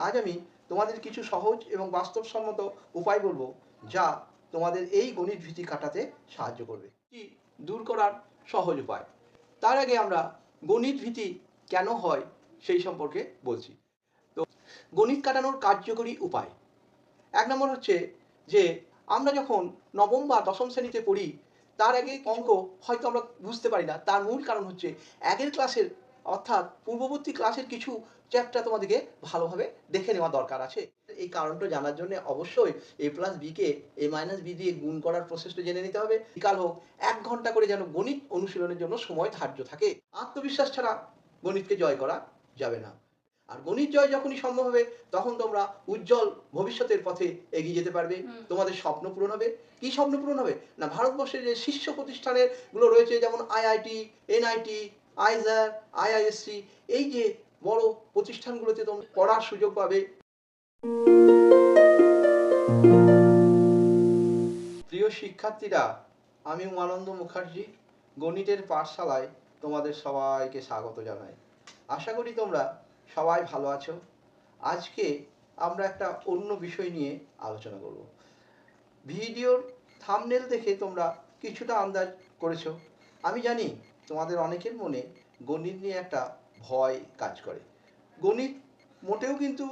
আজ আমি তোমাদের কিছু সহজ এবং বাস্তবসম্মত উপায় বলব, যা তোমাদের এই গণিত ভীতি কাটাতে সাহায্য করবে। কি দূর করার সহজ উপায়? তার আগে আমরা গণিত ভীতি কেন হয় সেই সম্পর্কে বলছি। তো, গণিত কাটানোর কার্যকরী উপায়। এক নম্বর হচ্ছে যে, আমরা যখন নবম বা দশম শ্রেণীতে পড়ি, তার আগে অঙ্ক হয়তো আমরা বুঝতে পারি না। তার মূল কারণ হচ্ছে, আগের ক্লাসের অর্থাৎ পূর্ববর্তী ক্লাসের কিছু চ্যাপ্টার তোমাদেরকে ভালোভাবে দেখে নেওয়া দরকার আছে। এই কারণটা জানার জন্য অবশ্যই এ প্লাস বিকে এ মাইনাস বি দিয়ে গুণ করার প্রসেসটা জেনে নিতে হবে। বিকাল হোক এক ঘণ্টা করে যেন গণিত অনুশীলনের জন্য সময় ধার্য থাকে। আত্মবিশ্বাস ছাড়া গণিতকে জয় করা যাবে না। আর গণিত জয় যখনই সম্ভব হবে তখন তোমরা উজ্জ্বল ভবিষ্যতের পথে এগিয়ে যেতে পারবে। তোমাদের স্বপ্ন পূরণ হবে। কি স্বপ্ন পূরণ হবে? না ভারতবর্ষের যে শীর্ষ প্রতিষ্ঠানেরগুলো রয়েছে যেমন আইআইটি এনআইটি আইজার আইআইএসসি এই যে বড় প্রতিষ্ঠানগুলোতে তোমরা পড়ার সুযোগ পাবে। প্রিয় শিক্ষার্থীরা, আমি উমানন্দ মুখার্জি, গণিতের পাঠশালায় তোমাদের সবাইকে স্বাগত জানাই। আশা করি তোমরা সবাই ভালো আছো। আজকে আমরা একটা অন্য বিষয় নিয়ে আলোচনা করব। ভিডিওর থামনেল দেখে তোমরা কিছুটা আন্দাজ করেছ। আমি জানি তোমাদের অনেকের মনে গণিত নিয়ে একটা ভয় কাজ করে। গণিত মোটেও কিন্তু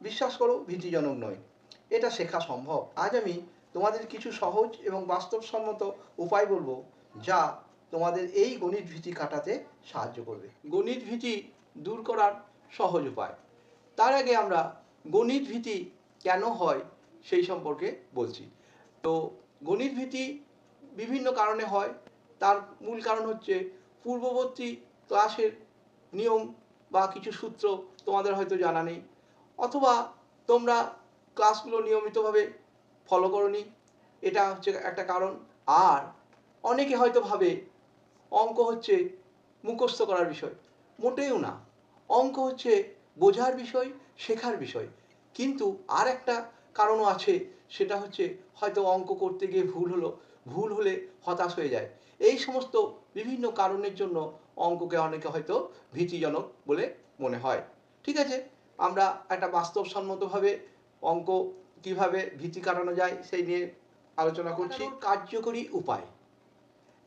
বিশ্বাস করো ভীতিজনক নয়। এটা শেখা সম্ভব। আজ আমি তোমাদের কিছু সহজ এবং বাস্তবসম্মত উপায় বলব যা তোমাদের এই গণিত ভীতি কাটাতে সাহায্য করবে। গণিত ভীতি দূর করার সহজ উপায়। তার আগে আমরা গণিত ভীতি কেন হয় সেই সম্পর্কে বলছি। তো গণিত ভীতি বিভিন্ন কারণে হয়। তার মূল কারণ হচ্ছে পূর্ববর্তী ক্লাসের নিয়ম বা কিছু সূত্র তোমাদের হয়তো জানা নেই। অথবা তোমরা ক্লাসগুলো নিয়মিতভাবে ফলো করনি, এটা হচ্ছে একটা কারণ। আর অনেকে হয়তো ভাবে অঙ্ক হচ্ছে মুখস্থ করার বিষয়। মোটেও না। অঙ্ক হচ্ছে বোঝার বিষয়, শেখার বিষয়। কিন্তু আর একটা কারণও আছে, সেটা হচ্ছে হয়তো অঙ্ক করতে গিয়ে ভুল হলো। ভুল হলে হতাশ হয়ে যায়। এই সমস্ত বিভিন্ন কারণের জন্য অঙ্ককে অনেকে হয়তো ভীতিজনক বলে মনে হয়। ঠিক আছে? আমরা একটা বাস্তবসম্মতভাবে অঙ্ক কীভাবে ভীতি কাটানো যায় সেই নিয়ে আলোচনা করছি। কার্যকরী উপায়।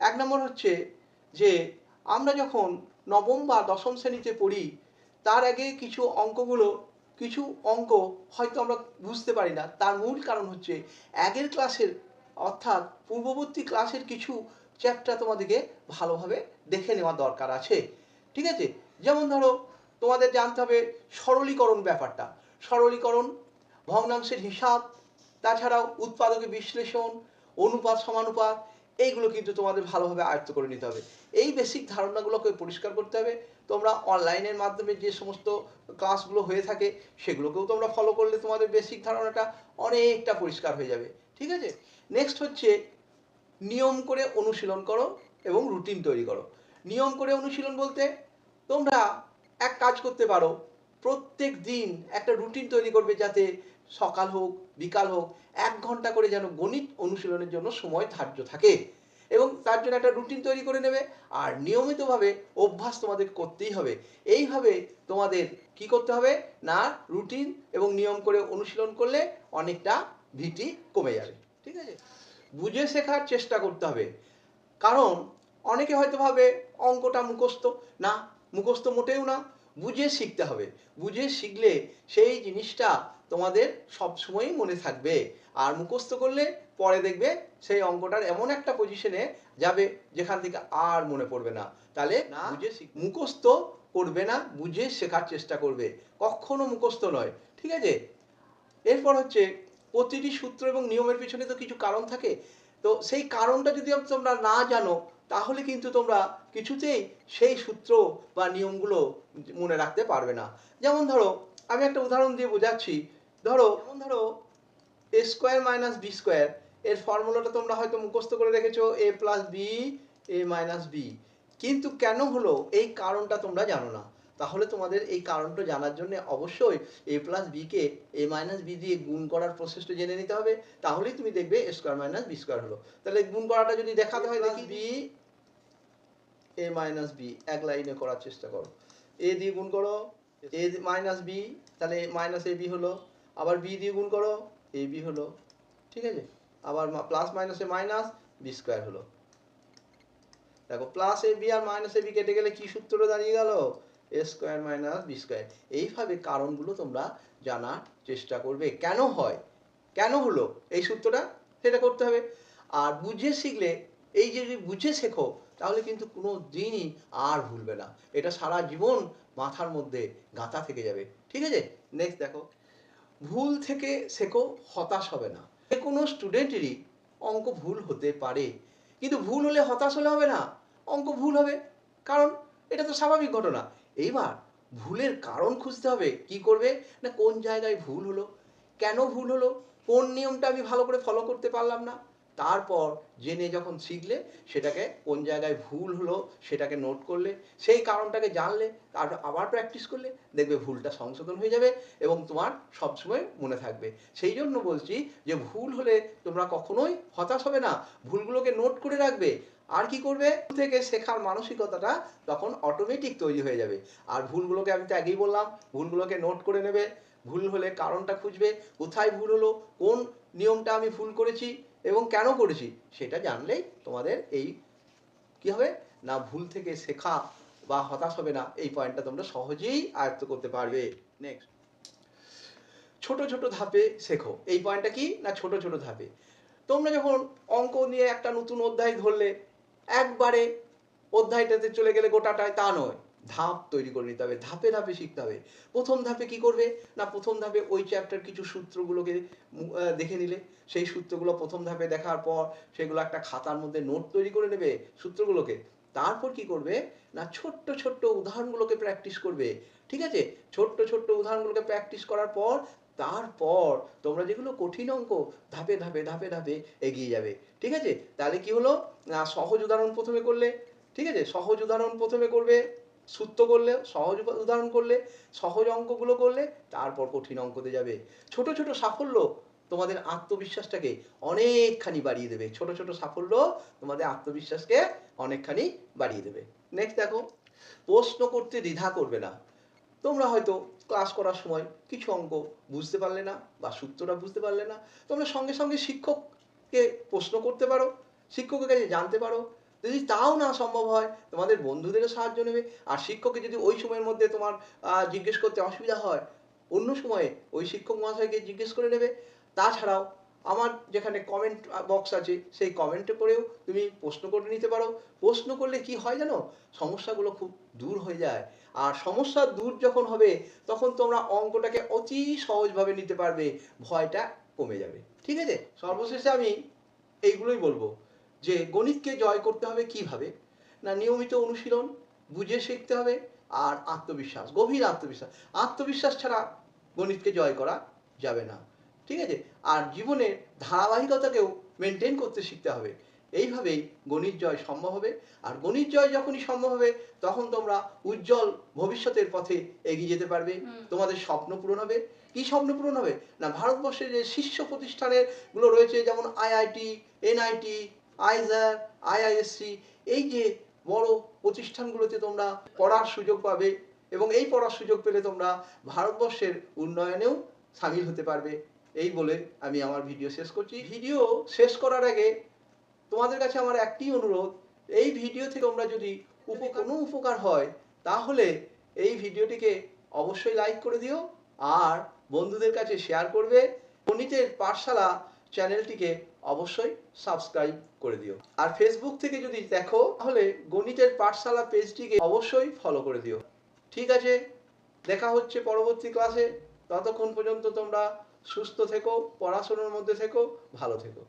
এক নম্বর হচ্ছে যে আমরা যখন নবম বা দশম শ্রেণীতে পড়ি তার আগে কিছু অঙ্কগুলো কিছু অঙ্ক হয়তো আমরা বুঝতে পারি না। তার মূল কারণ হচ্ছে আগের ক্লাসের অর্থাৎ পূর্ববর্তী ক্লাসের কিছু চ্যাপ্টার তোমাদেরকে ভালোভাবে দেখে নেওয়া দরকার আছে। ঠিক আছে? যেমন ধরো, তোমাদের জানতে হবে সরলীকরণ ব্যাপারটা। সরলীকরণ, ভগ্নাংশের হিসাব, তাছাড়াও উৎপাদকের বিশ্লেষণ, অনুপাত, সমানুপাত, এইগুলো কিন্তু তোমাদের ভালোভাবে আয়ত্ত করে নিতে হবে। এই বেসিক ধারণাগুলোকে পরিষ্কার করতে হবে। তোমরা অনলাইনের মাধ্যমে যে সমস্ত ক্লাসগুলো হয়ে থাকে, সেগুলোকেও তোমরা ফলো করলে তোমাদের বেসিক ধারণাটা অনেকটা পরিষ্কার হয়ে যাবে। ঠিক আছে? নেক্সট হচ্ছে নিয়ম করে অনুশীলন করো এবং রুটিন তৈরি করো। নিয়ম করে অনুশীলন বলতে তোমরা এক কাজ করতে পারো, প্রত্যেক দিন একটা রুটিন তৈরি করবে যাতে সকাল হোক, বিকাল হোক, এক ঘণ্টা করে যেন গণিত অনুশীলনের জন্য সময় ধার্য থাকে। এবং তার জন্য একটা রুটিন তৈরি করে নেবে, আর নিয়মিতভাবে অভ্যাস তোমাদের করতেই হবে। এইভাবে তোমাদের কি করতে হবে? না রুটিন এবং নিয়ম করে অনুশীলন করলে অনেকটা ভীতি কমে যাবে। বুঝে শেখার চেষ্টা করতে হবে। কারণ অনেকে হয়তো ভাবে অঙ্কটা মুখস্থ। না মুখস্থ মোটেও না বুঝে শিখতে হবে। বুঝে শিখলে সেই জিনিসটা তোমাদের সবসময়ই মনে থাকবে। আর মুখস্থ করলে পরে দেখবে সেই অঙ্কটার এমন একটা পজিশনে যাবে যেখান থেকে আর মনে পড়বে না। তাহলে না। বুঝে মুখস্থ করবে না বুঝে শেখার চেষ্টা করবে। কখনো মুখস্থ নয় ঠিক আছে? এরপর হচ্ছে প্রতিটি সূত্র এবং নিয়মের পিছনে তো কিছু কারণ থাকে। তো সেই কারণটা যদি তোমরা না জানো, তাহলে কিন্তু তোমরা কিছুতেই সেই সূত্র বা নিয়মগুলো মনে রাখতে পারবে না। যেমন ধরো, আমি একটা উদাহরণ দিয়ে বোঝাচ্ছি। ধরো, যেমন ধরো A square minus B square এর ফর্মুলাটা তোমরা হয়তো মুখস্থ করে রেখেছো A plus B A minus B কিন্তু কেন হলো? এই কারণটা তোমরা জানো না। তাহলে তোমাদের এই কারণটা জানার জন্য অবশ্যই এ প্লাস বিকে এ মাইনাস বি দিয়ে গুণ করার প্রসেসটা জেনে নিতে হবে। তাহলেই তুমি দেখবে A square minus B square হলো। তাহলে গুণ করাটা যদি দেখাতে হয় দেখি বি এ মাইনাস বি এক লাইনে করার চেষ্টা করো। এ দিয়ে গুণ করো এ মাইনাস বি তাহলে মাইনাস এ বি হলো। আবার বি দিয়ে গুণ করো এ বি হলো। ঠিক আছে? আবার প্লাস মাইনাসে মাইনাস বি স্কোয়ার হলো। দেখো প্লাস এ বি আর মাইনাস এ বি কেটে গেলে কি সূত্রটা দাঁড়িয়ে গেল? A square minus B square. এইভাবে কারণগুলো তোমরা জানার চেষ্টা করবে। কেন হয়? কেন হলো? এই সূত্রটা সেটা করতে হবে। আর বুঝে শিখলে, এই যে যদি বুঝে শেখো, তাহলে কিন্তু কোনো দিনই আর ভুলবে না। এটা সারা জীবন মাথার মধ্যে গাঁথা থেকে যাবে। ঠিক আছে? নেক্সট দেখো। ভুল থেকে শেখো, হতাশ হবে না। যে কোনো স্টুডেন্টেরই অঙ্ক ভুল হতে পারে। কিন্তু ভুল হলে হতাশ হলে হবে না। অঙ্ক ভুল হবে। কারণ এটা তো স্বাভাবিক ঘটনা। এইবার ভুলের কারণ খুঁজতে হবে। কি করবে? না, কোন জায়গায় ভুল হলো? কেন ভুল হলো? কোন নিয়মটা আমি ভালো করে ফলো করতে পারলাম না? তারপর জেনে যখন শিখলে, সেটাকে কোন জায়গায় ভুল হলো, সেটাকে নোট করলে, সেই কারণটাকে জানলে, তারপর আবার প্র্যাকটিস করলে, দেখবে ভুলটা সংশোধন হয়ে যাবে এবং তোমার সবসময় মনে থাকবে। সেই জন্য বলছি যে, ভুল হলে তোমরা কখনোই হতাশ হবে না। ভুলগুলোকে নোট করে রাখবে। আর কি করবে? ভুল থেকে শেখার মানসিকতাটা তখন অটোমেটিক তৈরি হয়ে যাবে। আর ভুলগুলোকে আমি তো আগেই বললাম, ভুলগুলোকে নোট করে নেবে। ভুল হলে কারণটা খুঁজবে, কোথায় ভুল হলো, কোন নিয়মটা আমি ভুল করেছি এবং কেন করেছি, সেটা জানলেই তোমাদের এই কি হবে? না ভুল থেকে শেখা বা হতাশ হবে না, এই পয়েন্টটা তোমরা সহজেই আয়ত্ত করতে পারবে। নেক্সট ছোট ছোট ধাপে শেখো। এই পয়েন্টটা কি? না ছোট ছোট ধাপে। তোমরা যখন অঙ্ক নিয়ে একটা নতুন অধ্যায় ধরলে একবারে অধ্যায়টাতে চলে গেলে গোটাটায় তা নয়। ধাপ তৈরি করে নিতে হবে, ধাপে ধাপে শিখতে হবে। প্রথম ধাপে কি করবে? না, প্রথম ধাপে ওই চ্যাপ্টার কিছু সূত্রগুলোকে দেখে নিলে। সেই সূত্রগুলো প্রথম ধাপে দেখার পর সেগুলো একটা খাতার মধ্যে নোট তৈরি করে নেবে সূত্রগুলোকে। তারপর কি করবে? না, ছোট্ট ছোট্ট উদাহরণগুলোকে প্র্যাকটিস করবে। ঠিক আছে? ছোট্ট ছোট্ট উদাহরণগুলোকে প্র্যাকটিস করার পর তারপর তোমরা যেগুলো কঠিন অঙ্ক, ধাপে ধাপে ধাপে ধাপে এগিয়ে যাবে। ঠিক আছে? তাহলে কি হলো? না, সহজ উদাহরণ প্রথমে করলে। ঠিক আছে? সহজ উদাহরণ প্রথমে করবে, সূত্র করলে, সহজ উদাহরণ করলে, সহজ অঙ্কগুলো করলে, তারপর কঠিন অঙ্কতে যাবে। ছোট ছোট সাফল্য তোমাদের আত্মবিশ্বাসটাকে অনেকখানি বাড়িয়ে দেবে। ছোট ছোট সাফল্য তোমাদের আত্মবিশ্বাসকে অনেকখানি বাড়িয়ে দেবে। নেক্সট দেখো। প্রশ্ন করতে দ্বিধা করবে না। তোমরা হয়তো ক্লাস করার সময় কিছু অঙ্ক বুঝতে পারলে না বা সূত্রটা বুঝতে পারলে না। তোমরা সঙ্গে সঙ্গে শিক্ষককে প্রশ্ন করতে পারো, শিক্ষকের কাছে জানতে পারো। যদি তাও না সম্ভব হয়, তোমাদের বন্ধুদেরও সাহায্য নেবে। আর শিক্ষককে যদি ওই সময়ের মধ্যে তোমার জিজ্ঞেস করতে অসুবিধা হয়, অন্য সময়ে ওই শিক্ষক মহাশয়কে জিজ্ঞেস করে নেবে। তাছাড়াও আমার যেখানে কমেন্ট বক্স আছে, সেই কমেন্টে করেও তুমি প্রশ্ন করে নিতে পারো। প্রশ্ন করলে কি হয় জানো? সমস্যাগুলো খুব দূর হয়ে যায়। আর সমস্যা দূর যখন হবে, তখন তোমরা অঙ্কটাকে অতি সহজভাবে নিতে পারবে। ভয়টা কমে যাবে। ঠিক আছে? সর্বশেষে আমি এইগুলোই বলব। যে গণিতকে জয় করতে হবে কীভাবে? না, নিয়মিত অনুশীলন, বুঝে শিখতে হবে, আর আত্মবিশ্বাস, গভীর আত্মবিশ্বাস। আত্মবিশ্বাস ছাড়া গণিতকে জয় করা যাবে না। ঠিক আছে? আর জীবনের ধারাবাহিকতাকেও মেনটেন করতে শিখতে হবে। এইভাবেই গণিত জয় সম্ভব হবে। আর গণিত জয় যখনই সম্ভব হবে তখন তোমরা উজ্জ্বল ভবিষ্যতের পথে এগিয়ে যেতে পারবে। তোমাদের স্বপ্ন পূরণ হবে। কি স্বপ্ন পূরণ হবে? না ভারতবর্ষের যে শীর্ষ প্রতিষ্ঠানেরগুলো রয়েছে যেমন আইআইটি এনআইটি আইজার আইআইএসসি এই যে বড় প্রতিষ্ঠানগুলোতে তোমরা পড়ার সুযোগ পাবে এবং এই পড়ার সুযোগ পেলে তোমরা ভারতবর্ষের উন্নয়নেও সামিল হতে পারবে। এই বলে আমি আমার ভিডিও শেষ করছি। ভিডিও শেষ করার আগে তোমাদের কাছে আমার একটি অনুরোধ, এই ভিডিও থেকে তোমরা যদি কোনো উপকার হয়, তাহলে এই ভিডিওটিকে অবশ্যই লাইক করে দিও আর বন্ধুদের কাছে শেয়ার করবে। গণিতের পাঠশালা চ্যানেলটিকে অবশ্যই সাবস্ক্রাইব করে দিও। আর ফেসবুক থেকে যদি দেখো, তাহলে গণিতের পাঠশালা পেজটিকে অবশ্যই ফলো করে দিও। ঠিক আছে, দেখা হচ্ছে পরবর্তী ক্লাসে ততক্ষণ পর্যন্ত তোমরা সুস্থ থেকো পড়াশোনার মধ্যে থেকো ভালো থেকো।